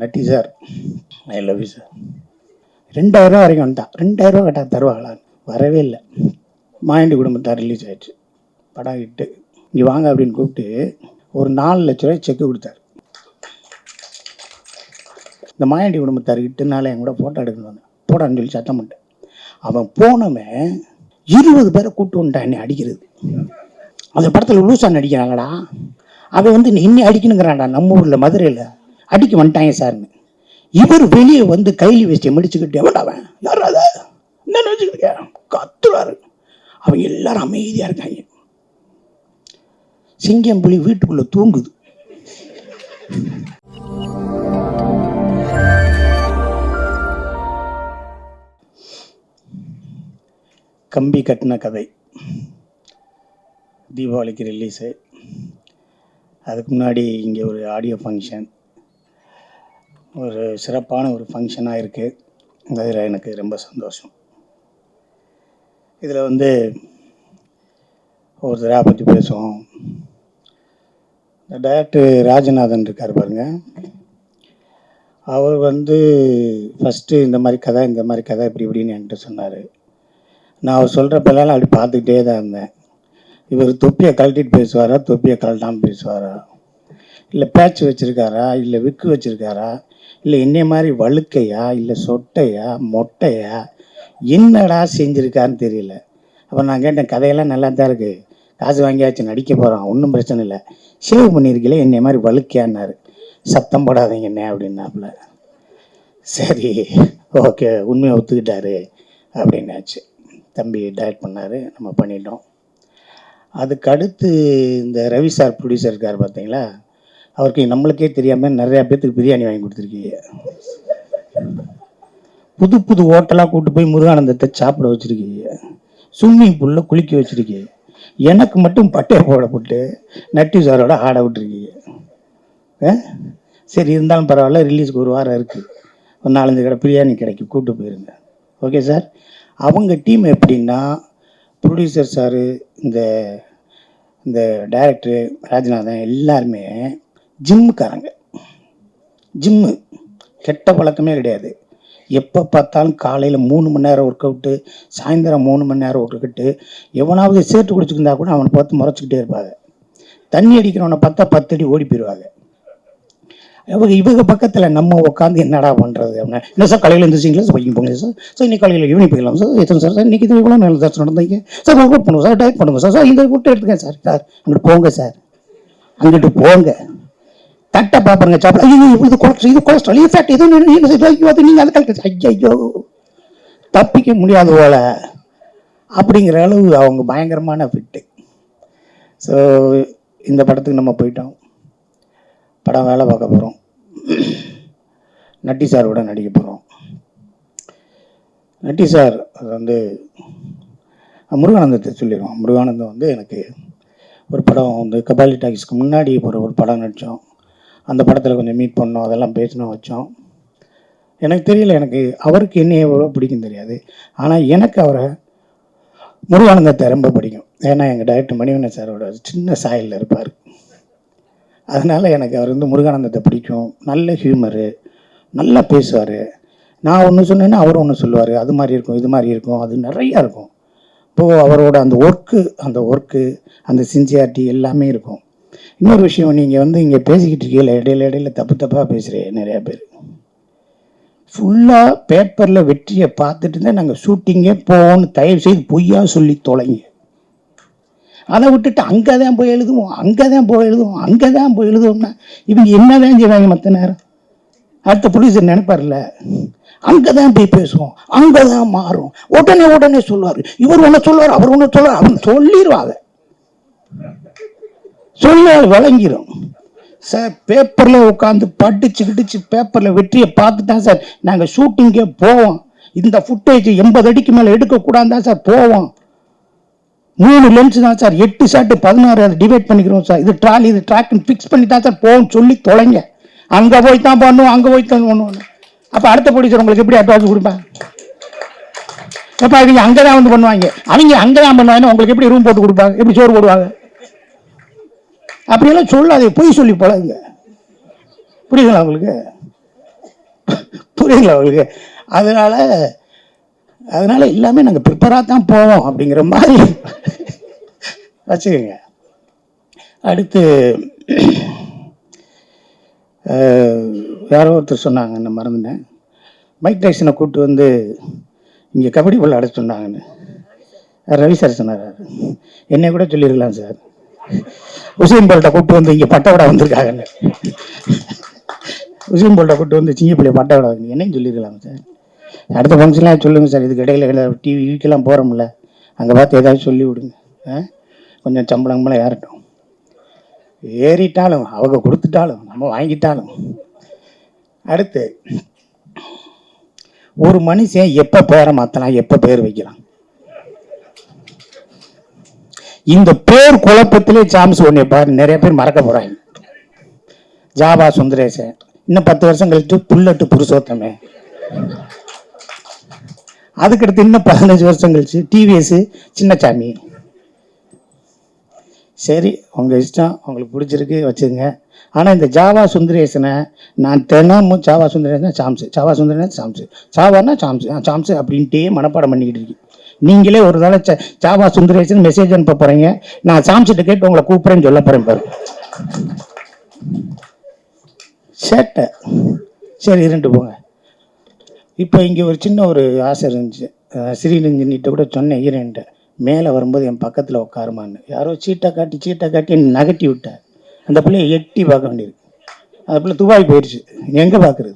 Natty sir. I love you sir ரெண்டாயிரம் ரூபா வரைக்கும் வந்துட்டான். ரெண்டாயிரம் ரூபா தருவாங்களான்னு வரவே இல்லை. மாயண்டி குடும்பத்தார் ரிலீஸ் ஆயிடுச்சு. படம் இட்டு இங்கே வாங்க அப்படின்னு கூப்பிட்டு ஒரு நாலு லட்ச ரூபாய் செக்கு கொடுத்தாரு. இந்த மாயாண்டி குடும்பத்தார் ஹிட்டுனால என் கூட ஃபோட்டோ எடுக்கணும் போடான்னு சொல்லி சத்தம் பண்ணிட்டேன் அவன் போனவன் இருபது பேரை கூப்பிட்டு வந்துட்டான். என்னை அடிக்கிறது. அந்த படத்தில் லூசான் அடிக்கிறாங்கடா அவன் வந்து நீ இன்னி அடிக்கணுங்கிறான்டா நம்ம ஊரில் மதுரையில். அடிக்க வந்துட்டாங்க சார்னு இவர் வெளியே வந்து கைலி வேஷ்டியை முடிச்சுக்கிட்டு எவன்டா அவன்? அத? என்ன நினச்சிக்கிட்டு கத்துறாரு. அவங்க எல்லாரும் அமைதியாக இருக்காங்க. சிங்கம் புலி வீட்டுக்குள்ளே தூங்குது. கம்பி கட்டின கதை. தீபாவளிக்கு ரிலீஸு அதுக்கு முன்னாடி இங்கே ஒரு ஆடியோ ஃபங்க்ஷன் ஒரு சிறப்பான ஒரு ஃபங்க்ஷனாக இருக்குது அதில் எனக்கு ரொம்ப சந்தோஷம். இதில் வந்து ஒரு தடவை பற்றி பேசுவோம். இந்த டைரக்டர் ராஜநாதன் இருக்கார் பாருங்க. அவர் வந்து ஃபஸ்ட்டு இந்த மாதிரி கதை இந்த மாதிரி கதை இப்படி இப்படின்னு என்கிட்ட சொன்னார். நான் அவர் சொல்கிறப்பெல்லாம் அப்படி பார்த்துக்கிட்டே தான் இருந்தேன். இவர் தொப்பியை கழட்டிட்டு பேசுவாரா தொப்பியை கழட்டாமல் பேசுவாரா? இல்லை பேட்ச் வச்சுருக்காரா இல்லை விக்கு வச்சுருக்காரா? இல்லை என்னை மாதிரி வழுக்கையா இல்லை சொட்டையா மொட்டையா என்னடா செஞ்சுருக்கான்னு தெரியல. அப்போ நான் கேட்டேன் கதையெல்லாம் நல்லா தான் இருக்குது காசு வாங்கியாச்சு நடிக்க போகிறோம் ஒன்றும் பிரச்சனை இல்லை. சேவ் பண்ணியிருக்கீங்களே என்னை மாதிரி வழுக்கையான்னாரு. சத்தம் போடாதீங்க என்ன அப்படின்னாப்புல. சரி ஓகே உண்மையை ஒத்துக்கிட்டாரு அப்படின்னாச்சு. தம்பி டயட் பண்ணார் நம்ம பண்ணிட்டோம். அதுக்கு அடுத்து இந்த ரவி சார் ப்ரொடியூசர் இருக்கார் பார்த்தீங்களா அவருக்கு நம்மளுக்கே தெரியாமல் நிறையா பேர்த்துக்கு பிரியாணி வாங்கி கொடுத்துருக்கீங்க. புது புது ஹோட்டலாக கூட்டு போய் முருகானந்தத்தை சாப்பிட வச்சுருக்கீங்க. ஸ்விம்மிங் பூலில் குளிக்க வச்சுருக்கீங்க. எனக்கு மட்டும் பட்டையை போடப்பட்டு நட்டி சாரோட ஆட விட்டுருக்கீங்க. ஆ? சரி இருந்தாலும் பரவாயில்ல ரிலீஸ்க்கு ஒரு வாரம் இருக்குது ஒரு நாலஞ்சு கடை பிரியாணி கிடைக்கும் கூப்பிட்டு போயிருங்க. ஓகே சார் அவங்க டீம் எப்படின்னா ப்ரொடியூசர் சாரு இந்த இந்த டைரக்டரு ராஜநாதன் எல்லாருமே ஜிம்முக்காரங்க. ஜிம்மு. கெட்ட பழக்கமே கிடையாது. எப்போ பார்த்தாலும் காலையில் மூணு மணி நேரம் ஒர்க் அவுட்டு சாயந்தரம் மூணு மணி நேரம் ஒர்க் அவுட்டு எவனாவது சேர்த்து குடிச்சிருந்தா கூட அவனை பார்த்து முறைச்சிக்கிட்டே இருப்பாங்க. தண்ணி அடிக்கிறவனை பார்த்தா பத்து அடி ஓடி போயிடுவாங்க இவங்க இவங்க பக்கத்தில் நம்ம உட்காந்து என்னடா பண்ணுறது அப்படின்னா. என்ன சார் காலையில் எழுந்திரிச்சிங்களா சார் பையன் போங்க சார்? சார் இன்னைக்கு காலையில் ஈவினிங் போயிடலாம் சார். எத்தனை சார்? சார் இன்னைக்கு இது இவ்வளோ நல்ல தர்ஷனம் நடந்தீங்க. Sir work out sir diet பண்ணுங்க சார். சார் இந்த கூட்டு எடுத்துக்கேன் சார். சார் அங்கிட்டு போங்க சார். அங்கிட்டு போங்க. தட்டை பார்ப்பாருங்க சாப்பிட. ஐயோ இது கொலஸ்ட்ரால் இது கொலஸ்ட்ரால் இது ஃபேட் இது ஐயோ அது நீங்கள் அதை கலக்க ஐயோ தப்பிக்க முடியாது போல. அப்படிங்கிற அளவு அவங்க பயங்கரமான ஃபிட்டு ஸோ இந்த படத்துக்கு நம்ம போயிட்டோம். படம் வேலை பார்க்க போகிறோம் நட்டி சாரோட நடிக்க போகிறோம் நட்டி சார் அது வந்து முருகானந்தத்தை சொல்லிடுவோம் முருகானந்தம் வந்து எனக்கு ஒரு படம் வந்து கபாலி டாக்கிஸ்க்கு முன்னாடி ஒரு ஒரு படம் நடித்தோம் அந்த படத்தில் கொஞ்சம் மீட் பண்ணோம் அதெல்லாம் பேசணும் வச்சோம். எனக்கு தெரியல எனக்கு அவருக்கு என்ன எவ்வளோ பிடிக்கும் தெரியாது. ஆனால் எனக்கு அவரை முருகானந்தத்தை ரொம்ப பிடிக்கும். ஏன்னா எங்கள் டைரக்டர் மணிவண்ணன் சாரோட சின்ன சாயலில் இருப்பார். அதனால் எனக்கு அவர் வந்து முருகானந்தத்தை பிடிக்கும். நல்ல ஹியூமரு நல்லா பேசுவார். நான் ஒன்று சொன்னேன்னா அவர் ஒன்று சொல்லுவார். அது மாதிரி இருக்கும் இது மாதிரி இருக்கும் அது நிறையா இருக்கும். இப்போது அவரோட அந்த ஒர்க்கு அந்த ஒர்க்கு அந்த சின்சியாரிட்டி எல்லாமே இருக்கும். இன்னொரு விஷயம் நீங்கள் வந்து இங்கே பேசிக்கிட்டு இருக்கீங்க இடையில இடையில தப்பு தப்பாக பேசுகிறேன் நிறையா பேர். ஃபுல்லாக பேப்பரில் வெற்றியை பார்த்துட்டு தான் நாங்கள் ஷூட்டிங்கே போவோம்னு தயவு செய்து பொய்யா சொல்லி தொலைங்க. அதை விட்டுட்டு அங்கே தான் போய் எழுதுவோம் அங்கே தான் போய் எழுதுவோம் அங்கே தான் போய் எழுதுவோம்னா இவங்க என்ன தான் செய்வாங்க மற்ற நேரம்? அடுத்த ப்ரொடியூசர் நினைப்பார்ல அங்கே தான் போய் பேசுவோம் அங்கே தான் மாறும். உடனே உடனே சொல்லுவார் இவர் ஒன்று சொல்லுவார் அவர் ஒன்று சொல்லுவார் அவன் சொல்லிடுவாங்க சொல்ல விளங்கிரும் சார் பேப்பரில் உட்காந்து படிச்சு கிடிச்சு பேப்பரில் வெற்றியை பார்த்து தான் சார் நாங்கள் ஷூட்டிங்கே போவோம். இந்த ஃபுட்டேஜ் எண்பது அடிக்கு மேலே எடுக்கக்கூடாது தான் சார் போவோம். மூணு லென்ஸ் தான் சார் எட்டு ஷாட்டு பதினாறு அதை டிவைட் பண்ணிக்கிறோம் சார். இது ட்ராலி இது ட்ராக்னு ஃபிக்ஸ் பண்ணி தான் சார் போவோம் சொல்லி தொலைங்க. அங்கே போய் தான் பண்ணுவோம் அங்கே போய் தான் பண்ணுவோம் அப்போ அடுத்த சார் உங்களுக்கு எப்படி அட்வான்ஸ் கொடுப்பாங்க எப்போ அவங்க அங்கே தான் வந்து பண்ணுவாங்க. அவங்க அங்கே தான் பண்ணுவாங்க உங்களுக்கு எப்படி ரூம் போட்டு கொடுப்பாங்க எப்படி சோறு போடுவாங்க? அப்படியெல்லாம் சொல்லாதே பொய் சொல்லி பழகுங்க. புரியுதுங்களா உங்களுக்கு? புரியல அவங்களுக்கு அதனால் அதனால் எல்லாமே நாங்கள் ப்ரிப்பராக தான் போவோம் அப்படிங்கிற மாதிரி வச்சுக்கோங்க. அடுத்து யாரோ ஒருத்தர் சொன்னாங்க நான் மறந்துட்டேன். மைக் டைசனை கூப்பிட்டு வந்து இங்கே கபடி விளையாட சொன்னாங்கன்னு ரவி சார் சொன்னார். என்னை கூட சொல்லியிருக்கலாம் சார் உசேன் போல்ட்ட கூப்பிட்டு வந்து இங்கே பட்டை வந்திருக்காங்க. வந்திருக்காங்கன்னு உசேன் போல்ட்ட கூப்பிட்டு வந்து சிங்க பிள்ளை பட்டை வந்து என்னையும் சொல்லியிருக்கலாம் சார். அடுத்த ஃபங்க்ஷன்லாம் சொல்லுங்கள் சார். இதுக்கு இடையில டிவி வீக்கெல்லாம் போகிறோம்ல அங்கே பார்த்து ஏதாவது சொல்லி விடுங்க. ஆ? கொஞ்சம் மேலே ஏறட்டும். ஏறிட்டாலும் அவங்க கொடுத்துட்டாலும் நம்ம வாங்கிட்டாலும். அடுத்து ஒரு மனுஷன் எப்போ பேரை மாற்றலாம் எப்போ பேர் வைக்கலாம்? இந்த பேர் குழப்பத்திலே சாம்ஸ் ஒன்று பாரு நிறைய பேர் மறக்க போறாங்க. ஜாவா சுந்தரேசன் இன்னும் பத்து வருஷம் கழித்து புல்லட்டு புருஷோத்தமே. அதுக்கடுத்து இன்னும் பதினஞ்சு வருஷம் கழிச்சு டிவிஎஸ் சின்னசாமி சரி உங்க இஷ்டம் உங்களுக்கு பிடிச்சிருக்கு வச்சுங்க ஆனால் இந்த ஜாவா சுந்தரேசனை நான் தினமும் Java Sundaresan Sams Java Sundaresan Chaams சாவானா சாம்ஸு சாம்ஸு அப்படின்ட்டே மனப்பாடம் பண்ணிக்கிட்டு இருக்கேன். நீங்களே ஒரு தடவை ச- சுந்தரேசன் மெசேஜ் அனுப்ப போறீங்க. நான் சாம்சிட்ட கேட்டு உங்களை கூப்பிட்றேன்னு சொல்ல போறேன் பாரு. சேட்டை. சரி இருந்துட்டு போங்க. இப்போ இங்கே ஒரு சின்ன ஒரு ஆசை இருந்துச்சு. அஹ் ஸ்ரீரஞ்சனிட்ட கூட சொன்னேன் ஈரன்ட்ட மேலே வரும்போது என் பக்கத்தில் உட்காருமான்னு. யாரோ சீட்டை காட்டி சீட்டை காட்டி என்னை நகட்டி விட்டார் அந்த பிள்ளைய எட்டி பார்க்க வேண்டியது அந்த பிள்ளை துபாய் போயிடுச்சு எங்கே பார்க்குறது?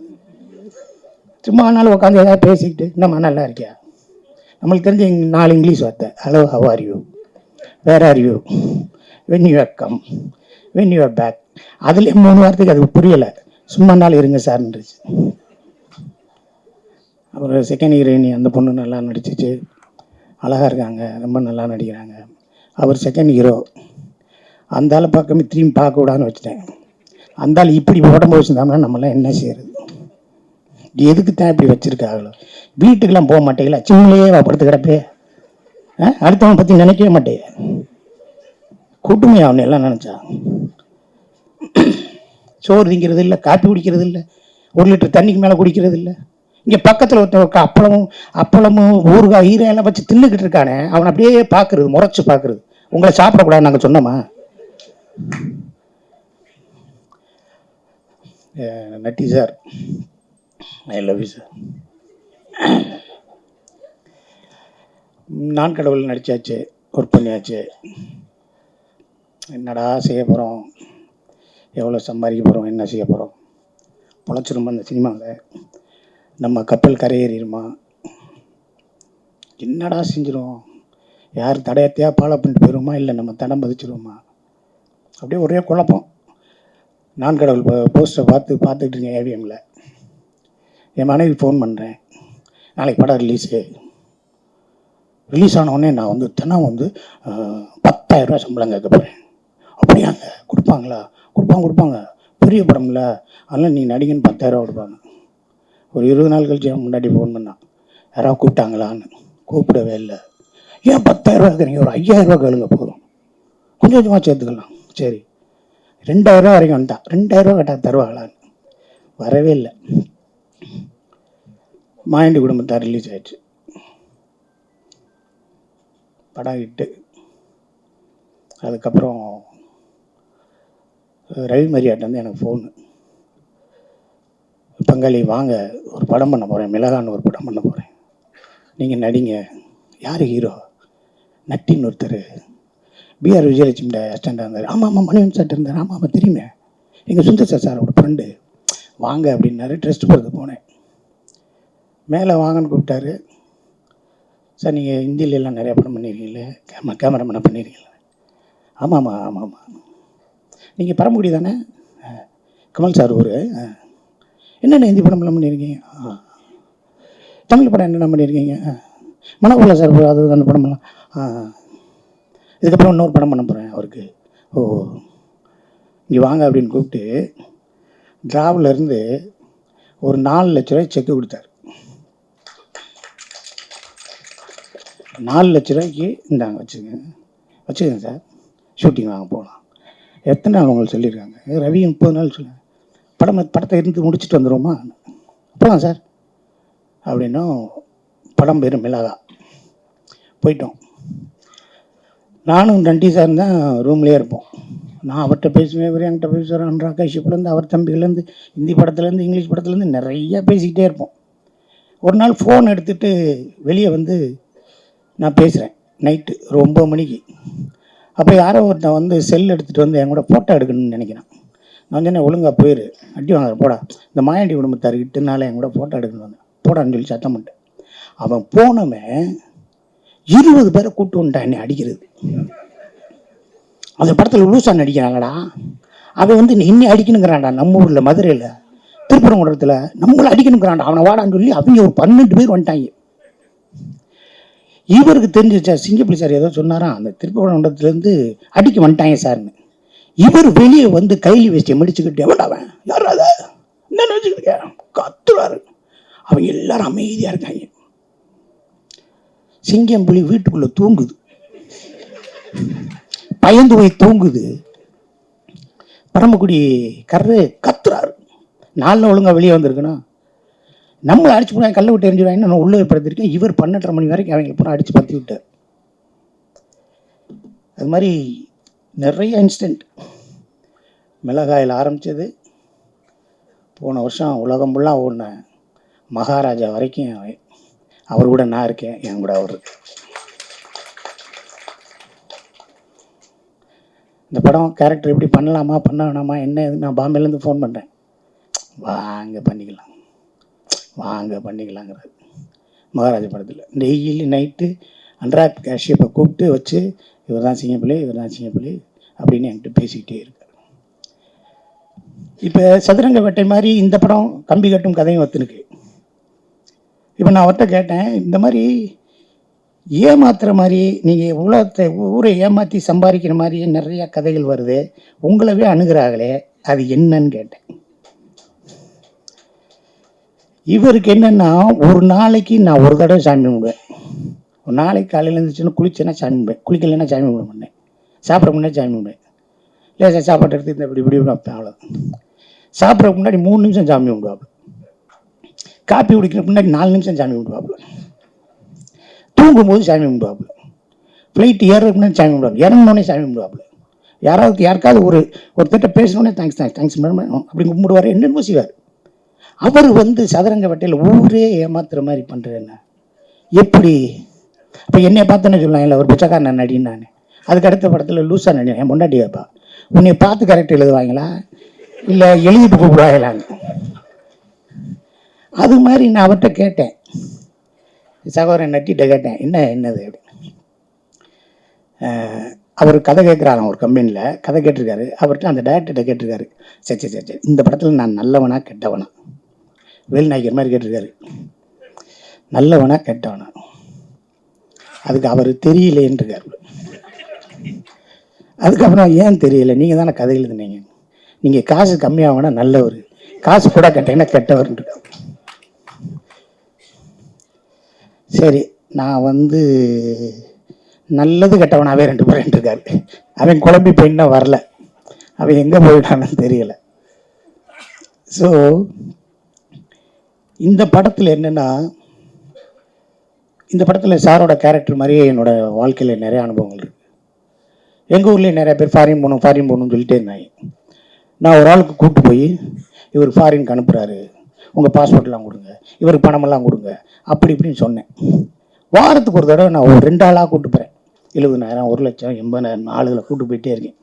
சும்மா ஆனாலும் உட்காந்து ஏதாவது பேசிக்கிட்டு என்னம்மா நல்லா இருக்கியா? நம்மளுக்கு தெரிஞ்ச நாலு இங்கிலீஷ் வார்த்தை. Hello how are you where are you when you are come when you back அதுலேயே மூணு வாரத்துக்கு அது புரியலை. சும்மா நாள் இருங்க சார்ன்றுச்சு அப்புறம் செகண்ட் ஹீரோயினி அந்த பொண்ணு நல்லா நடிச்சிச்சு. அழகாக இருக்காங்க. ரொம்ப நல்லா நடிக்கிறாங்க. அவர் செகண்ட் ஹீரோ அந்த ஆளை பார்க்காம திரும்பி பார்க்கக்கூடாதுன்னு வச்சுட்டேன். அந்த இப்படி உடம்பு வச்சுருந்தோம்னா நம்மளாம் என்ன செய்யறது? எதுக்கு தான் இப்படி வச்சிருக்காங்களோ? வீட்டுக்கெல்லாம் போக மாட்டேங்களா? சின்னலையே படுத்து கிடப்பே. ஆ? அடுத்தவனை பற்றி நினைக்கவே மாட்டே. கூட்டுமையா அவனை எல்லாம் நினச்சா? சோறு திங்கிறது இல்லை காப்பி குடிக்கிறது இல்லை ஒரு லிட்டர் தண்ணிக்கு மேலே குடிக்கிறது இல்லை. இங்கே பக்கத்தில் ஒருத்தவங்க அப்பளமும் அப்பளமும் ஊறுகாய் ஈரையெல்லாம் வச்சு தின்னுக்கிட்டு இருக்கானே. அவன் அப்படியே பார்க்குறது முறைச்சி பார்க்குறது உங்களை சாப்பிடக்கூடாது நாங்கள் சொன்னோமா? Natty sir. I love you sir நான் கடவுள் நடிச்சாச்சு ஒர்க் பண்ணியாச்சு. என்னடா செய்ய போகிறோம் எவ்வளோ சம்பாதிக்க போகிறோம் என்ன செய்ய போகிறோம் பொழைச்சிருமா இந்த சினிமாவில் நம்ம கப்பல் கரையேறிடுமா? என்னடா செஞ்சிரும் யார் தடையத்தையா ஃபாலோ பண்ணிட்டு போயிடுமா இல்லை நம்ம தடம் பதிச்சிருவோமா? அப்படியே ஒரே குழப்பம். நான் கடவுள் போஸ்டரை பார்த்து பார்த்துக்கிட்டு இருக்கேன் ஏவிஎம்மில் என் மனைவி ஃபோன் பண்ணுறேன் நாளைக்கு படம் ரிலீஸு ரிலீஸ் ஆனவுடனே நான் வந்து தினம் வந்து அஹ், 10000 சம்பளம் கேட்க போகிறேன் அப்படியாங்க கொடுப்பாங்களா? கொடுப்பாங்க கொடுப்பாங்க. பெரிய படம்ல அதனால் நீ நடிகன் 10000 கொடுப்பாங்க. ஒரு இருபது நாள் கழிச்சு முன்னாடி ஃபோன் பண்ணான் யாராவது கூப்பிட்டாங்களான்னு. கூப்பிடவே இல்லை. ஏன் 10000 இருக்கிறீங்க ஒரு 5000 கேளுங்க போதும். கொஞ்சம் கொஞ்சமாக சேர்த்துக்கலாம். சரி. ரெண்டாயிரரூபா வரைக்கும் வந்துட்டான். ரெண்டாயிரரூபா கேட்டால் தருவாங்களான்னு. வரவே இல்லை. மாயண்டி குடும்பத்தார் ரிலீஸ் ஆயிடுச்சு படம் இட்டு அதுக்கப்புறம் ரவி மரியாட்ட வந்து எனக்கு ஃபோனு பங்காளி வாங்க ஒரு படம் பண்ண போகிறேன் மிளகான்னு ஒரு படம் பண்ண போகிறேன் நீங்கள் நடிங்க யார் ஹீரோ நட்டின்னு ஒருத்தர் பிஆர் விஜயலட்சுமியோட அஸ்டண்டாக இருந்தார் ஆமாம் ஆமாம் மணிவன் சார் இருந்தார் ஆமாம் ஆமாம் தெரியுமே எங்கள் சுந்தர் சார் சாரோட ஃப்ரெண்டு வாங்க அப்படின்னாரு. ட்ரெஸ்ட் போகிறது போனேன். மேலே வாங்கன்னு கூப்பிட்டாரு. சார் நீங்கள் ஹிந்திலெலாம் எல்லாம் படம் பண்ணியிருக்கீங்களே கேமரா கேமராமேனாக பண்ணியிருக்கீங்களே ஆமாம் ஆமாம் ஆமாம் ஆமாம் நீங்கள் பரமக்குடி தானே? ஆ. கமல் சார் ஊர். என்னென்ன ஹிந்தி படம்லாம் பண்ணியிருக்கீங்க ஆ. தமிழ் படம் என்னென்ன பண்ணியிருக்கீங்க ஆ. சார் அது அந்த படமெல்லாம் ஆ. இதுக்கப்புறம் இன்னொரு படம் பண்ண போகிறேன் அவருக்கு. ஓ. இங்கே வாங்க அப்படின்னு கூப்பிட்டு டிராவில் ஒரு நாலு லட்ச ரூபாய் செக்கு கொடுத்தாரு. நாலு லட்ச ரூபாய்க்கு இந்தாங்க வச்சுக்கோங்க. வச்சுக்கோங்க சார். ஷூட்டிங் வாங்க போகலாம் எத்தனை நாள் உங்களுக்கு சொல்லியிருக்காங்க? ரவி முப்பது நாள் சொல்லுங்கள் படம் படத்தை இருந்து முடிச்சுட்டு வந்துடுவோமா போகலாம் சார். அப்படின்னும் படம் பேர் மிளகா. போயிட்டோம். நானும் நண்டி சார் தான் ரூம்லேயே இருப்போம். நான் அவர்கிட்ட பேசுவேன் இவர் என்கிட்ட பேசுவார். அன்றாக்காஷிப்லேருந்து அவர் தம்பிலேருந்து ஹிந்தி படத்துலேருந்து இங்கிலீஷ் படத்துலேருந்து நிறைய பேசிக்கிட்டே இருப்போம். ஒரு நாள் ஃபோன் எடுத்துகிட்டு வெளியே வந்து நான் பேசுகிறேன் நைட்டு ஒரு ஒம்பது மணிக்கு. அப்போ யாரோ ஒருத்தன் வந்து செல் எடுத்துகிட்டு வந்து என் கூட ஃபோட்டோ எடுக்கணும்னு நினைக்கிறான். நான் சொன்னேன் ஒழுங்காக போயிரு. அடி வாங்குற போடா. இந்த மாயாண்டி குடும்பத்தார் கிட்டனால என் கூட ஃபோட்டோ எடுக்கணும் வந்தேன். போடான்னு சொல்லி சத்தம் பண்ணிட்டேன் அவன் போனவன் இருபது பேரை கூப்பிட்டு வந்துட்டான். என்னை அடிக்கிறது. அந்த படத்தில் லூசா நடிக்கிறாங்கடா. அவன் வந்து இன்னி அடிக்கணுங்கிறான்டா நம்ம ஊரில் மதுரையில். திருப்பரங்குன்றத்தில் நம்மளை அடிக்கணுங்கிறான்டா. அவனை வாடான்னு சொல்லி அவங்க ஒரு பன்னெண்டு பேர் வந்துட்டாங்க. இவருக்கு தெரிஞ்சிச்சா சிங்கப்பள்ளி சார் ஏதோ சொன்னாரா? அந்த திருப்பரங்குன்றத்துலேருந்து அடிக்க வந்துட்டாங்க சார்னு. இவர் வெளியே வந்து கைலி வேஷ்டியை மடிச்சுக்கிட்டு எவன்டா அவன்? அதை? என்ன நினச்சிக்கிட்டு கத்துறாரு. அவங்க எல்லாரும் அமைதியாக இருக்காங்க. சிங்கம் புலி வீட்டுக்குள்ளே தூங்குது. பயந்து போய் தூங்குது. பரமக்குடி கர்ரு கத்துறாரு. நாளில் ஒழுங்காக வெளியே வந்திருக்குன்னா நம்மளை அடிச்சு போனா கல்லை விட்டு எரிஞ்சிடுவாங்க நான் உள்ளே படுத்திருக்கேன். இவர் பன்னெண்டரை மணி வரைக்கும் அவங்களை பூரா அடிச்சு பற்றி விட்டார். அது மாதிரி நிறைய இன்ஸ்டன்ட் மிளகாயில் ஆரம்பித்தது போன வருஷம் உலகம் ஃபுல்லாக ஓடின மகாராஜா வரைக்கும் அவர் கூட நான் இருக்கேன் என் கூட அவர் இருக்கு இந்த படம் கேரக்டர் எப்படி பண்ணலாமா பண்ண வேணாமா என்ன இது நான் பாம்பேலேருந்து ஃபோன் பண்ணுறேன் வாங்க பண்ணிக்கலாம். வாங்க பண்ணிக்கலாங்கிறாரு. மகாராஜா படத்தில். டெய்லி நைட்டு அன்ராக் கேஷியப்பை கூப்பிட்டு வச்சு இவர் தான் சிங்கப்பிள்ளை இவர் தான் சிங்கப்பிள்ளை அப்படின்னு என்கிட்ட பேசிக்கிட்டே இருக்கார். இப்போ சதுரங்க வேட்டை மாதிரி இந்த படம் கம்பி கட்டும் கதையும் ஒத்துனுக்கு இப்போ நான் அவர்கிட்ட கேட்டேன் இந்த மாதிரி ஏமாத்துற மாதிரி நீங்கள் உலகத்தை ஊரை ஏமாற்றி சம்பாதிக்கிற மாதிரி நிறையா கதைகள் வருது. உங்களவே அணுகிறாங்களே அது என்னன்னு கேட்டேன். இவருக்கு என்னென்னா ஒரு நாளைக்கு நான் ஒரு தடவை சாமி கும்பிடுவேன். ஒரு நாளைக்கு காலையில் இருந்துச்சுன்னா குளிச்சேன்னா சாமி கும்பிடுவேன். குளிக்கலைன்னா சாமி கும்பிட மாட்டேன். சாப்பிட முன்னாடி சாமி கும்பிடுவேன். லேசாக சாப்பாடு எடுத்து இந்த இப்படி இப்படி வைப்பேன் அவ்வளோ சாப்பிட்ற முன்னாடி மூணு நிமிஷம் சாமி கும்பிடுவாப்புல. காப்பி குடிக்கிற முன்னாடி நாலு நிமிஷம் சாமி கும்பிடுவாப்புல. தூங்கும்போது சாமி கும்பிடுவாப்புல. ஃப்ளைட் ஏறுறதுக்கு சாமி கும்பிடுவாங்க இறங்கினோடனே சாமி கும்பிடுவாப்புல. யாராவது யாருக்காவது ஒரு ஒருத்தட்ட பேசணுன்னே தேங்க்ஸ் தேங்க்ஸ் தேங்க்ஸ் மேடம் அப்படி கும்பிடுவார். என்னென்னு செய்வார். அவர் வந்து சதுரங்க வட்டையில் ஊரே ஏமாத்துற மாதிரி பண்ணுறேன்னு எப்படி? இப்போ என்னை பார்த்தேன்னு சொல்லலாம் இல்லை ஒரு பிச்சைக்காரன் நடின்னு நான். அதுக்கு அடுத்த படத்தில் லூசா நடி என் முன்னாடி வைப்பா உன்னை பார்த்து கரெக்ட் எழுதுவாங்களா? இல்லை எழுதிட்டு கூப்பிடுவாங்களான்னு. அது மாதிரி நான் அவர்கிட்ட கேட்டேன். சகோதரன் நட்டிகிட்ட கேட்டேன் என்ன என்னது? அப்படின்னு. அவர் கதை கேட்குறாராம் ஒரு கம்பெனியில் கதை கேட்டிருக்காரு. அவர்கிட்ட அந்த டேரக்டர்கிட்ட கேட்டிருக்காரு. சரி சரி சரி இந்த படத்தில் நான் நல்லவனா கெட்டவனா? வேல்நாயகர் மாதிரி கேட்டிருக்காரு. நல்லவனா கெட்டவனா? அதுக்கு அவர் தெரியலேன்றிருக்காரு அதுக்கப்புறம் ஏன் தெரியல? நீங்கள் தானே கதை எழுதுனீங்க. நீங்கள் காசு கம்மியாகனா நல்லவர். காசு கூட கட்டிங்கன்னா கெட்டவர்ன்றிருக்காரு சரி நான் வந்து நல்லது கெட்டவனாகவே ரெண்டு பேரும் இருக்காரு அவன் குழம்பி போயின்னா வரல. அவன் எங்கே போயிட்டான்னு தெரியலை. ஸோ இந்த படத்தில் என்னென்னா இந்த படத்தில் சாரோட கேரக்டர் மாதிரியே என்னோட வாழ்க்கையில் நிறைய அனுபவங்கள் இருக்குது எங்கள் ஊர்லேயே நிறைய பேர் ஃபாரின் போகணும் ஃபாரின் போகணும்னு சொல்லிட்டே இருந்தாங்க. நான் ஒரு ஆளுக்கு கூப்பிட்டு போய் இவர் ஃபாரினுக்கு அனுப்புகிறாரு உங்கள் பாஸ்போர்ட்லாம் கொடுங்க. இவருக்கு பணமெல்லாம் கொடுங்க. அப்படி இப்படின்னு சொன்னேன். வாரத்துக்கு ஒரு தடவை நான் ஒரு ரெண்டு ஆளாக கூப்பிட்டு போகிறேன் எழுபதாயிரம் ஒரு லட்சம் எண்பதாயிரம் ஆளுகளை கூப்பிட்டு போயிட்டே இருக்கேன்.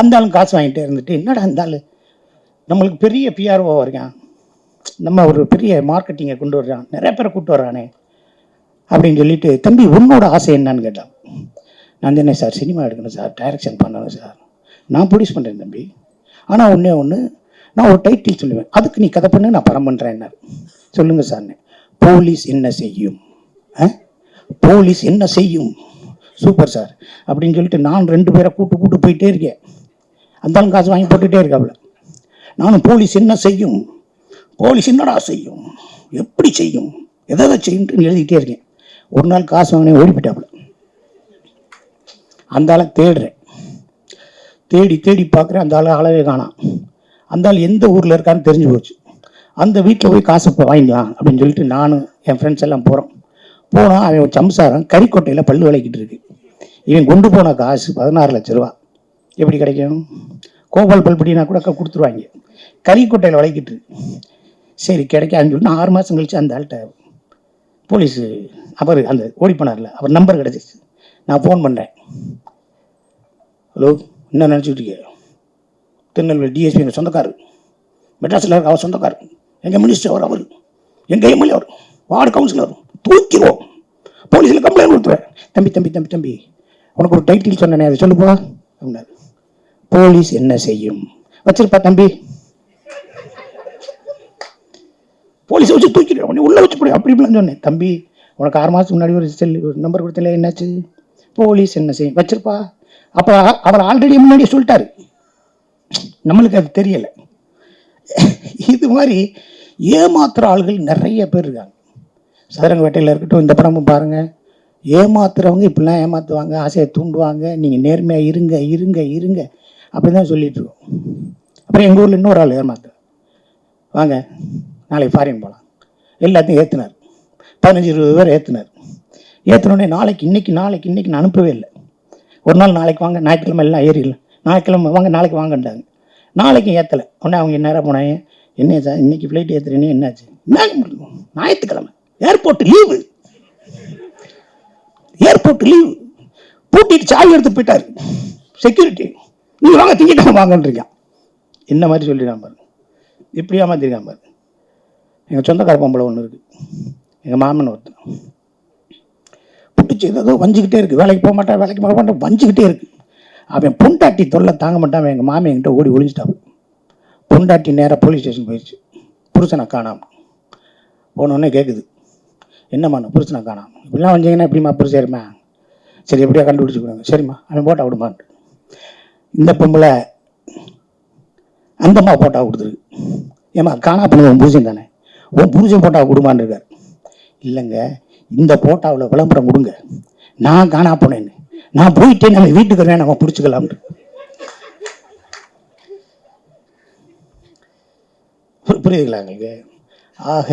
அந்த ஆளும் காசு வாங்கிட்டே இருந்துட்டு என்னடா அந்த ஆள் நம்மளுக்கு பெரிய பிஆர்ஓ இருக்கான். நம்ம ஒரு பெரிய மார்க்கெட்டிங்கை கொண்டு வர்றான். நிறைய பேரை கூப்பிட்டு வர்றானே. அப்படின்னு சொல்லிட்டு தம்பி உன்னோட ஆசை என்னன்னு கேட்டான். நான் என்ன சார் சினிமா எடுக்கணும் சார் டைரக்ஷன் பண்ணணும் சார். நான் ப்ரொடியூஸ் பண்ணுறேன் தம்பி. ஆனால் ஒன்றே ஒன்று நான் ஒரு டைட்டில் சொல்லுவேன். அதுக்கு நீ கதை பண்ணு நான் படம் பண்ணுறேன் சொல்லுங்கள் சார்னு. போலீஸ் என்ன செய்யும்? ஆ? போலீஸ் என்ன செய்யும்? Super sir. அப்படின்னு சொல்லிட்டு நான் ரெண்டு பேரை கூட்டு கூட்டு போயிட்டே இருக்கேன். அந்தாலும் காசு வாங்கி போட்டுகிட்டே இருக்காப்புல நானும் போலீஸ் என்ன செய்யும்? போலீஸ் என்னடா செய்யும்? எப்படி செய்யும்? எதை எதை செய்யும்னு எழுதிக்கிட்டே இருக்கேன். ஒரு நாள் காசு வாங்கினே ஓடி போயிட்டாப்புல அந்த ஆளை தேடுறேன். தேடி தேடி பார்க்குறேன். அந்த ஆளை அழகே காணாம். அந்த ஆள் எந்த ஊரில் இருக்கான்னு தெரிஞ்சு போச்சு. அந்த வீட்டில் போய் காசு இப்போ வாங்கிக்கலாம் அப்படின்னு சொல்லிட்டு நானும் என் ஃப்ரெண்ட்ஸ் எல்லாம் போகிறோம் போனால் அவன் ஒரு சம்சாரம் கறிக்கொட்டையில் பல்லு விளக்கிட்டு இருக்கு. இவன் கொண்டு போன காசு பதினாறு லட்ச ரூபா. எப்படி கிடைக்கும்? கோபால் பல்படினா கூட கொடுத்துருவாங்க. கறிக்கொட்டையில் விளக்கிட்டு சரி கிடைக்காதுன்னு சொல்லிட்டு நான் ஆறு மாதம் கழிச்சு அந்த ஆள்கிட்ட போலீஸு அவர் அந்த ஓடி போனார்ல அவர் நம்பர் கிடச்சிச்சு. நான் ஃபோன் பண்ணேன் ஹலோ என்ன நினச்சிக்கிட்டு இருக்கீங்க? திருநெல்வேலி டிஎஸ்பி எங்கள் சொந்தக்காரர். மெட்ராஸில் இருக்க அவர் சொந்தக்காரர். எங்கள் மினிஸ்டர் அவர். அவர் எங்கள் எம்எல்ஏ அவர் வார்டு கவுன்சிலர் தூக்கிடுவோம். போலீஸில் கம்ப்ளைண்ட் கொடுத்துருவேன். தம்பி தம்பி தம்பி தம்பி உனக்கு ஒரு டைட்டில் சொன்னேனே அதை சொல்லுப்பா அப்படின்னாரு. போலீஸ் என்ன செய்யும்? வச்சிருப்பா தம்பி. போலீஸை வச்சு தூக்கிடுவேன். உன்னை உள்ளே வச்சு போடு அப்படி இப்படிலாம் சொன்னேன். தம்பி உனக்கு ஆறு மாதத்துக்கு முன்னாடி ஒரு செல் ஒரு நம்பர் கொடுத்தல என்னாச்சு? போலீஸ் என்ன செய்யும்? வச்சிருப்பா. அப்போ அவர் ஆல்ரெடி முன்னாடியே சொல்லிட்டாரு. நம்மளுக்கு அது தெரியலை. இது மாதிரி ஏமாத்துற ஆள்கள் நிறைய பேர் இருக்காங்க. சதுரங்க வேட்டையில் இருக்கட்டும் இந்த படமும் பாருங்கள் ஏமாத்துறவங்க இப்படிலாம் ஏமாற்றுவாங்க ஆசையை தூண்டுவாங்க. நீங்கள் நேர்மையாக இருங்க இருங்க இருங்க. அப்படி தான் சொல்லிகிட்ருக்கோம் அப்புறம் எங்கள் ஊரில் இன்னொரு ஆள் ஏமாத்து வாங்க நாளைக்கு ஃபாரின் போகலாம் எல்லாத்தையும் ஏற்றுனார் பதினஞ்சு இருபது பேர் ஏற்றுனார் ஏற்றினோடனே நாளைக்கு இன்றைக்கி நாளைக்கு இன்றைக்கி நான் அனுப்பவே இல்லை. ஒரு நாள் நாளைக்கு வாங்க ஞாயிற்றுக்கிழமை எல்லாம் ஏறிடலாம். ஞாயிற்றுக்கிழமை வாங்க நாளைக்கு வாங்கன்றாங்க. நாளைக்கும் ஏற்றலை உடனே அவங்க நேரம் போனாங்க. என்ன சார் இன்னைக்கு ஃப்ளைட் ஏற்றுறேன்னு என்னாச்சு? என்ன ஞாயிற்றுக்கிழமை. ஏர்போர்ட் லீவு ஏர்போர்ட் லீவு பூட்டிட்டு சாவி எடுத்து போயிட்டார். செக்யூரிட்டி நீ வாங்க திங்கிட்டாங்க வாங்கன்றிருக்கான் என்ன மாதிரி சொல்லிடுறான் பாருங்க இப்படியா மாற்றிருக்கான் பாருங்க எங்கள் சொந்தக்கார பொம்பளை ஒன்று இருக்குது எங்கள் மாமன் ஒருத்தன். பிடிச்சி ஏதோ வஞ்சிக்கிட்டே இருக்குது வேலைக்கு போக மாட்டேன் வேலைக்கு போக மாட்டேன் வஞ்சிக்கிட்டே இருக்குது அவன் பொண்டாட்டி தொல்லை தாங்க மாட்டான் எங்கள் மாமி என்கிட்ட ஓடி ஒழிஞ்சிட்டான் பொண்டாட்டி நேராக போலீஸ் ஸ்டேஷன் போயிடுச்சு. புருஷனை காணாம. போனோடனே கேட்குது என்னம்மா நான் புருஷனை காணாம? இப்படிலாம் வந்தீங்கன்னா எப்படிம்மா புருஷன் சரிம்மா சரி எப்படியா கண்டுபிடிச்சி கொடுங்க. சரிம்மா அவன் போட்டா விடுமான் இந்த பொம்பளை அந்தம்மா போட்டா கொடுத்துருக்கு ஏம்மா காணா பண்ணது உன் புருஷன் தானே? உன் புருஷன் போட்டா கொடுமான்னு இருக்கார். இல்லைங்க இந்த போட்டாவில் விளம்பரம் கொடுங்க. நான் காணா போனேன்னு. நான் போயிட்டே நம்ம வீட்டுக்கு வரேன் நம்ம பிடிச்சிக்கலாம்னு. புரியுதுங்களா எங்களுக்கு ஆக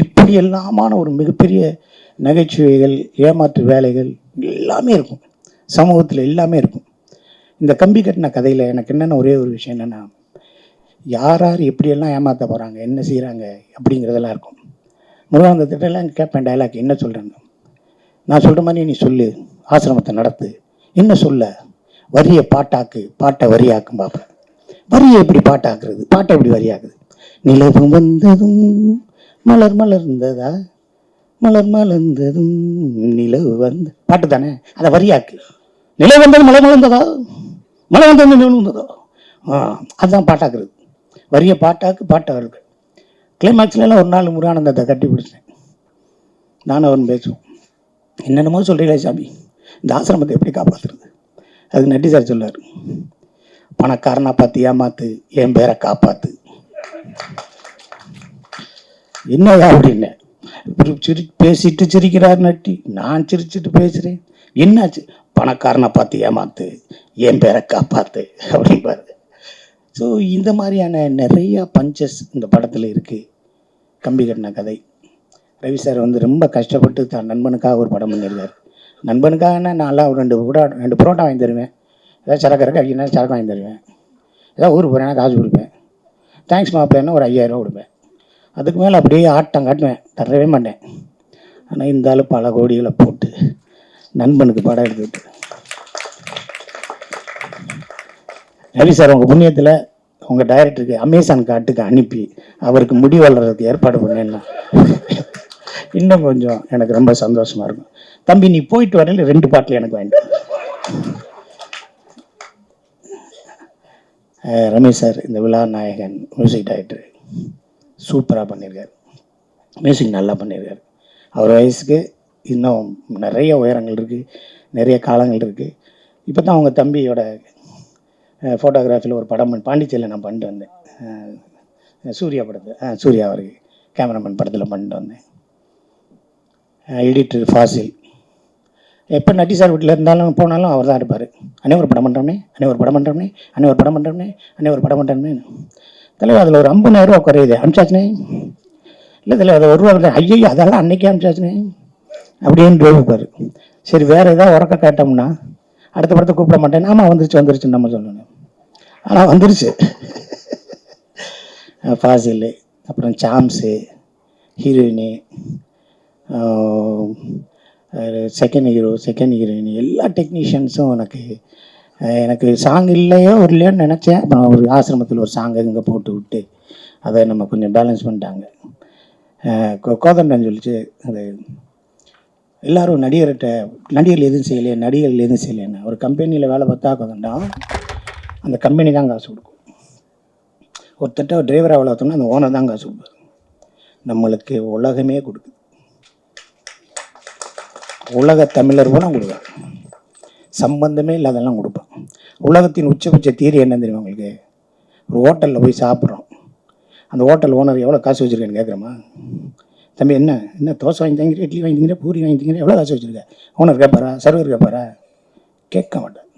இப்படி எல்லாமான ஒரு மிகப்பெரிய நகைச்சுவைகள் ஏமாற்று வேலைகள் எல்லாமே இருக்கும். சமூகத்தில் எல்லாமே இருக்கும். இந்த கம்பி கட்டின கதையில் எனக்கு என்னென்ன ஒரே ஒரு விஷயம் என்னென்னா யார் யார் எப்படியெல்லாம் ஏமாற்ற போகிறாங்க என்ன செய்கிறாங்க அப்படிங்கிறதெல்லாம் இருக்கும். முருகானந்தத்திட்டெல்லாம் கேட்பேன் டயலாக் என்ன சொல்கிறாங்க நான் சொல்கிற மாதிரி நீ சொல்லு. ஆசிரமத்தை நடத்து. என்ன சொல்ல? வரியை பாட்டாக்கு பாட்டை வரியாக்கும் பார்ப்பேன் வரியை எப்படி பாட்டாக்குறது? பாட்டை எப்படி வரியாக்குது? நிலவு வந்ததும் மலர் மலர்ந்ததா? மலர் மலர்ந்ததும் நிலவு வந்து பாட்டு தானே? அதை வரியாக்கு. நிலவு வந்தது மலர் மலர்ந்ததா? மலர் வந்தது நிலவு வந்ததோ? ஆ அதுதான் பாட்டாக்குறது. வரிய பாட்டாக்கு பாட்டை வருது கிளைமேக்ஸ்லாம் ஒரு நாள் முருகானந்தத்தை கட்டி பிடிச்சேன் நானும் அவன் பேசுவோம். என்னென்னமோ சொல்கிறீங்களே சாமி. இந்த ஆசிரமத்தை எப்படி காப்பாற்றுறது அதுக்கு நட்டி சார் சொல்லார். பணக்காரனா பார்த்து ஏமாத்து என் பேரை காப்பாத்து. என்னையா அப்படின்னு? சிரி பேசிட்டு சிரிக்கிறார் நட்டி. நான் சிரிச்சிட்டு பேசுகிறேன் என்னாச்சு? பணக்காரனை பார்த்து ஏமாத்து என் பேரை காப்பாத்து. அப்படிம்பாரு. ஸோ இந்த மாதிரியான நிறைய பஞ்சஸ் இந்த படத்தில் இருக்குது கம்பி கட்டின கதை. ரவி சார் வந்து ரொம்ப கஷ்டப்பட்டு தான் நண்பனுக்காக ஒரு படம் பண்ணியிருக்காரு. நண்பனுக்காக நான்லாம் ஒரு ரெண்டு புரோட்டா ரெண்டு புரோட்டா வாங்கி தருவேன். ஏதாவது சரக்கு இருக்கு அப்படின்னா சரக்கு வாங்கி தருவேன். ஏதாவது ஊருக்கு போகிறேன்னா காசு கொடுப்பேன். தேங்க்ஸ் மாப்பிள்ளைன்னா ஒரு ஐயாயிரம் கொடுப்பேன். அதுக்கு மேலே அப்படியே ஆட்டம் காட்டுவேன். தரவே மாட்டேன். ஆனால் இந்த பல கோடிகளை போட்டு நண்பனுக்கு படம் எடுத்துக்கிட்டு. ரவி சார் உங்கள் புண்ணியத்தில் உங்கள் டைரக்டருக்கு அமேசான் காட்டுக்கு அனுப்பி அவருக்கு முடி வளர்றதுக்கு ஏற்பாடு பண்ணேன்னா இன்னும் கொஞ்சம் எனக்கு ரொம்ப சந்தோஷமாக இருக்கும். தம்பி நீ போயிட்டு வரல ரெண்டு பாட்டில் எனக்கு வாங்கிட்டு ரமேஷ் சார் இந்த விழா நாயகன் மியூசிக் டைரக்டர் சூப்பராக பண்ணியிருக்காரு மியூசிக் நல்லா பண்ணியிருக்காரு அவர் வயசுக்கு இன்னும் நிறைய உயரங்கள் இருக்குது நிறைய காலங்கள் இருக்குது இப்போ தான் அவங்க தம்பியோட ஃபோட்டோகிராஃபியில் ஒரு படம் பண்ணி- பாண்டிச்சேரியில் நான் பண்ணிட்டு வந்தேன். சூர்யா படத்தை ஆ சூர்யா அவருக்கு கேமராமேன் படத்தில் பண்ணிட்டு வந்தேன். எடிட்டர் ஃபாசில் எப்போ நட்டி சார் வீட்டில் இருந்தாலும் போனாலும் அவர் தான் இருப்பார். அன்னே ஒரு படம் பண்ணுறோம்னே அன்னே ஒரு படம் பண்ணுறோம்னே அன்னே ஒரு படம் பண்ணுறோம்னே அன்னே ஒரு படம் பண்ணுறோம்னே தலைவர் அதில் ஒரு ஐம்பதாயிரம் ரூபா குறையுது. அனுப்பிச்சாச்சுனே. இல்லை தலைவர் அதில் ஒரு ரூபா ஐயோ அதெல்லாம் அன்னைக்கே அனுப்பிச்சாச்சுனே. அப்படின்னு இருப்பார் சரி வேறு ஏதாவது உறக்க கேட்டோம்னா அடுத்த படத்தை கூப்பிட மாட்டேன் ஆமாம் வந்துருச்சு வந்துருச்சுன்னு நம்ம சொல்லணும். ஆனால் வந்துருச்சு. ஃபாசில் அப்புறம் Chaams heroine second hero second heroine எல்லா டெக்னீஷியன்ஸும் எனக்கு எனக்கு சாங் இல்லையோ இல்லையோன்னு நினச்சேன். அப்புறம் ஒரு ஆசிரமத்தில் ஒரு சாங் இங்கே போட்டு விட்டு அதை நம்ம கொஞ்சம் பேலன்ஸ் பண்ணிட்டாங்க. கோ- கோதண்டன் சொல்லிச்சு அது எல்லோரும் நடிகர்கிட்ட நடிகர்கள் எதுவும் செய்யலையே நடிகர்கள் எதுவும் செய்யலைன்னு ஒரு கம்பெனியில் வேலை பார்த்தா கோதண்டம் அந்த கம்பெனி தான் காசு கொடுக்கும். ஒருத்தட்ட டிரைவராக வேலை அந்த ஓனர் தான் காசு கொடுப்பாரு. நம்மளுக்கு உலகமே கொடுக்குது. உலக தமிழர் கூட கொடுப்பார். சம்பந்தமே இல்லாதெல்லாம் கொடுப்பான் உலகத்தின் உச்சபட்ச தீரி என்ன தெரியுமா உங்களுக்கு? ஒரு ஹோட்டலில் போய் சாப்பிட்றோம். அந்த ஹோட்டல் ஓனர் எவ்வளோ காசு வச்சுருக்கேன்னு கேட்குறமா தம்பி என்ன என்ன தோசை வாங்கி தங்கிற இட்லி வாங்கி தங்கிற பூரி வாங்கி தங்கிற எவ்வளோ காசு வச்சுருக்க? ஓனர் கேட்பாரா சர்வர் கேட்பாரா கேட்க மாட்டேன்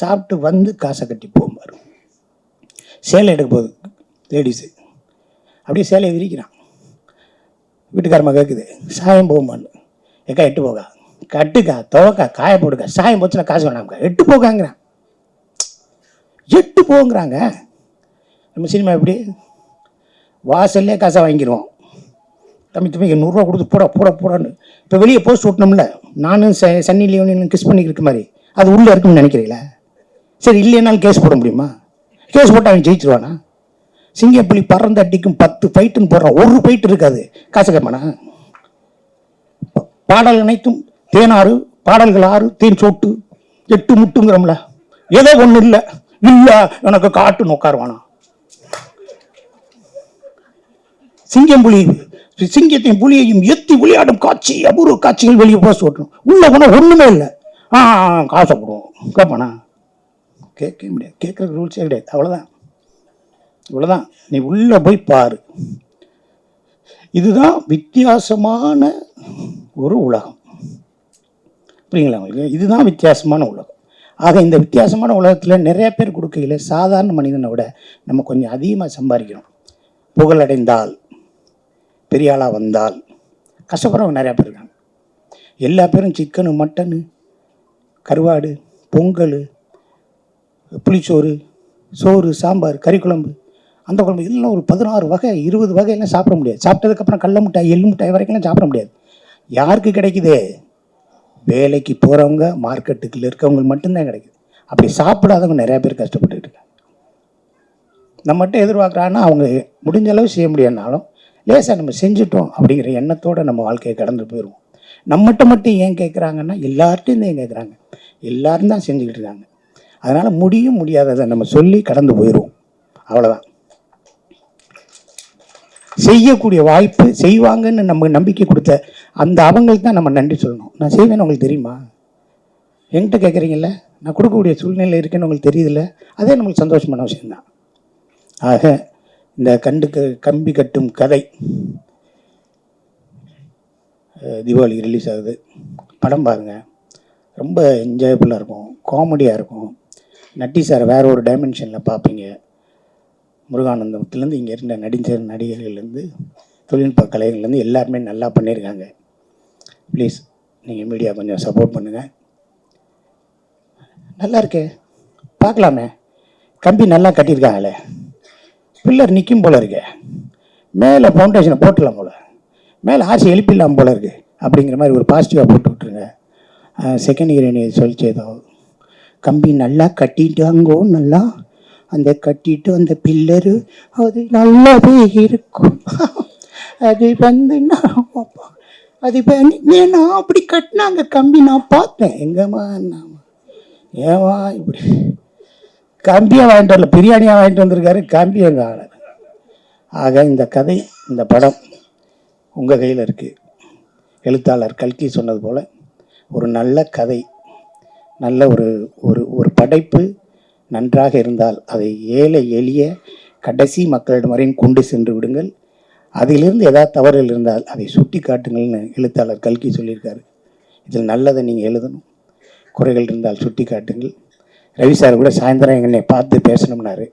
சாப்பிட்டு வந்து காசை கட்டி போகும்பாரு சேலை எடுக்க போகுது லேடிஸு அப்படியே சேலையை விரிக்கிறான். வீட்டுக்காரமாக கேட்குது சாயம் போகும்பான்னு ஏக்கா எட்டு போகா? கட்டுக்கா துவக்கா காய போடுக்கா சாயம் போச்சுன்னா காசு வேணாம்க்கா. எட்டு போக்காங்கிறான். எட்டு போங்கிறாங்க நம்ம சினிமா எப்படி? வாசல்லே காசை வாங்கிடுவோம் தம்பி தம்பி நூறுரூவா கொடுத்து போட போட போடான்னு. இப்போ வெளியே போஸ்ட் விட்டணும்ல நானும் ச சன்னி லியோனியும் கிஸ் பண்ணி இருக்க மாதிரி. அது உள்ளே இருக்கும்னு நினைக்கிறீங்களா? சரி இல்லைனாலும் கேஸ் போட முடியுமா? கேஸ் போட்டு அவன் ஜெயிச்சிருவானா? சிங்கப்புலி பறந்து அடிக்கும் பத்து ஃபைட்டுன்னு போடுறான் ஒரு ஃபைட் இருக்காது. காசு கேட்பானா பாடல் அனைத்தும் தேனாறு பாடல்கள் ஆறு தேன் சொட்டு எட்டு முட்டுங்கிறோம்ல. ஏதோ ஒன்று இல்லை. இல்லை எனக்கு காட்டு உட்காருவானா? சிங்கம் புலி சிங்கத்தையும் புலியையும் எத்தி விளையாடும் காட்சி அபூர்வ காட்சிகள் வெளியே போக சொல்லணும் உள்ள போனால் ஒண்ணுமே இல்லை. ஆ காசை போடுவோம். கேட்பானா கேட்க முடியாது. கேட்குற ரூல்ஸே கிடையாது. அவ்வளோதான் இவ்வளோதான் நீ உள்ளே போய் பாரு. இதுதான் வித்தியாசமான ஒரு உலகம். புரியுங்களா உங்களுக்கு? இதுதான் வித்தியாசமான உலகம். ஆக இந்த வித்தியாசமான உலகத்தில் நிறைய பேர் கொடுக்கையில் சாதாரண மனிதனை விட நம்ம கொஞ்சம் அதிகமாக சம்பாதிக்கிறோம். புகழடைந்தால் பெரிய ஆளாக வந்தால் கஷ்டப்படுறவங்க நிறையா பேர் இருக்காங்க. எல்லா பேரும் சிக்கனு மட்டனு கருவாடு பொங்கல் புளிச்சோறு சோறு சாம்பார் கறி குழம்பு அந்த குழம்பு இதெல்லாம் ஒரு பதினாறு வகை இருபது வகையெல்லாம் சாப்பிட முடியாது. சாப்பிட்டதுக்கப்புறம் கடல மிட்டாய் எள்ளு மிட்டாய் வரைக்கும் சாப்பிட முடியாது. யாருக்கு கிடைக்குதே? வேலைக்கு போகிறவங்க மார்க்கெட்டுக்குள்ள இருக்கவங்க மட்டும்தான் கிடைக்குது. அப்படி சாப்பிடாதவங்க நிறையா பேர் கஷ்டப்பட்டுட்டு இருக்காங்க. நம்மகிட்ட எதிர்பார்க்குறாங்கன்னா அவங்க முடிஞ்ச அளவு செய்ய முடியாதுனாலும் லேசாக நம்ம செஞ்சுட்டோம் அப்படிங்கிற எண்ணத்தோடு நம்ம வாழ்க்கையை கடந்து போயிடுவோம் நம்மகிட்ட மட்டும் ஏன் கேட்குறாங்கன்னா எல்லார்ட்டையும் தான் ஏன் கேட்குறாங்க? எல்லோரும் தான் செஞ்சுக்கிட்டு இருக்காங்க. அதனால் முடியும் முடியாததை நம்ம சொல்லி கடந்து போயிடுவோம் அவ்வளோதான் செய்யக்கூடிய வாய்ப்பு செய்வாங்கன்னு நம்ம நம்பிக்கை கொடுத்த அந்த அவங்களுக்கு தான் நம்ம நன்றி சொல்லணும். நான் செய்வேன்னு உங்களுக்கு தெரியுமா? என்கிட்ட கேட்குறீங்கல்ல நான் கொடுக்கக்கூடிய சூழ்நிலை இருக்குன்னு உங்களுக்கு தெரியுதுல்ல? அதே நம்மளுக்கு சந்தோஷமான விஷயம்தான். ஆக இந்த கண்டு க- கம்பி கட்டும் கதை தீபாவளி ரிலீஸ் ஆகுது. படம் பாருங்கள் ரொம்ப என்ஜாயபுல்லாக இருக்கும். காமெடியாக இருக்கும். நட்டி சார் வேற ஒரு டைமென்ஷனில் பார்ப்பீங்க முருகானந்தத்துலேருந்து இங்கே இருந்த நடிகர் நடிகர்கள்லேருந்து தொழில்நுட்ப கலைகள்லேருந்து எல்லாருமே நல்லா பண்ணியிருக்காங்க. ப்ளீஸ் நீங்கள் மீடியா கொஞ்சம் சப்போர்ட் பண்ணுங்கள் நல்லா இருக்கே. பார்க்கலாமே. கம்பி நல்லா கட்டியிருக்காங்களே. பில்லர் நிற்கும் போல இருக்கே. மேலே ஃபவுண்டேஷனை போட்டுடலாம் போல். மேலே ஆசை எழுப்பிடலாம் போல இருக்கு. அப்படிங்கிற மாதிரி ஒரு பாசிட்டிவாக போட்டு விட்ருங்க செகண்ட் ஹீரோயினி சொல்லிச்சு ஏதோ கம்பி நல்லா கட்டிட்டாங்கோ நல்லா. அந்த கட்டிட்டு அந்த பில்லரு அது நல்லாவே இருக்கும் அது வந்து நான் அது இப்போ ஏன்னா அப்படி கட்டினாங்க கம்பி நான் பார்த்தேன். எங்கம்மா நான் ஏமா இப்படி? கம்பியை வாங்கிட்டு வரல பிரியாணியாக வாங்கிட்டு வந்திருக்காரு கம்பி எங்கள் ஆள. ஆக இந்த கதை இந்த படம் உங்கள் கையில் இருக்குது எழுத்தாளர் கல்கி சொன்னது போல் ஒரு நல்ல கதை நல்ல ஒரு ஒரு ஒரு படைப்பு நன்றாக இருந்தால் அதை ஏழை எளிய கடைசி மக்களிடம் வரையும் கொண்டு சென்று விடுங்கள். அதிலிருந்து ஏதாவது தவறுகள் இருந்தால் அதை சுட்டி காட்டுங்கள்னு எழுத்தாளர் கல்கி சொல்லியிருக்காரு. இதில் நல்லதை நீங்கள் எழுதணும். குறைகள் இருந்தால் சுட்டி காட்டுங்கள். ரவி சார் கூட சாயந்தரம் என்னை பார்த்து பேசணும்னாரு.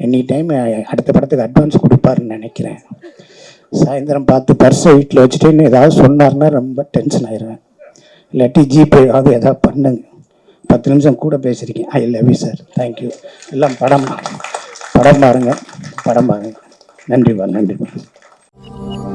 எனி டைம் அடுத்த படத்துக்கு அட்வான்ஸ் கொடுப்பாருன்னு நினைக்கிறேன். சாயந்தரம் பார்த்து பர்ஸை வீட்டில் வச்சுட்டு இன்னும் ஏதாவது சொன்னார்னா ரொம்ப டென்ஷன் ஆயிடுவேன். இல்லாட்டி ஜிபே அது ஏதாவது பண்ணுங்க. பத்து நிமிஷம் கூட பேசியிருக்கேன் I love you sir thank you எல்லாம் படம் படம் பாருங்கள் படம் பாருங்கள் நன்றிப்பா நன்றிப்பா Thank you.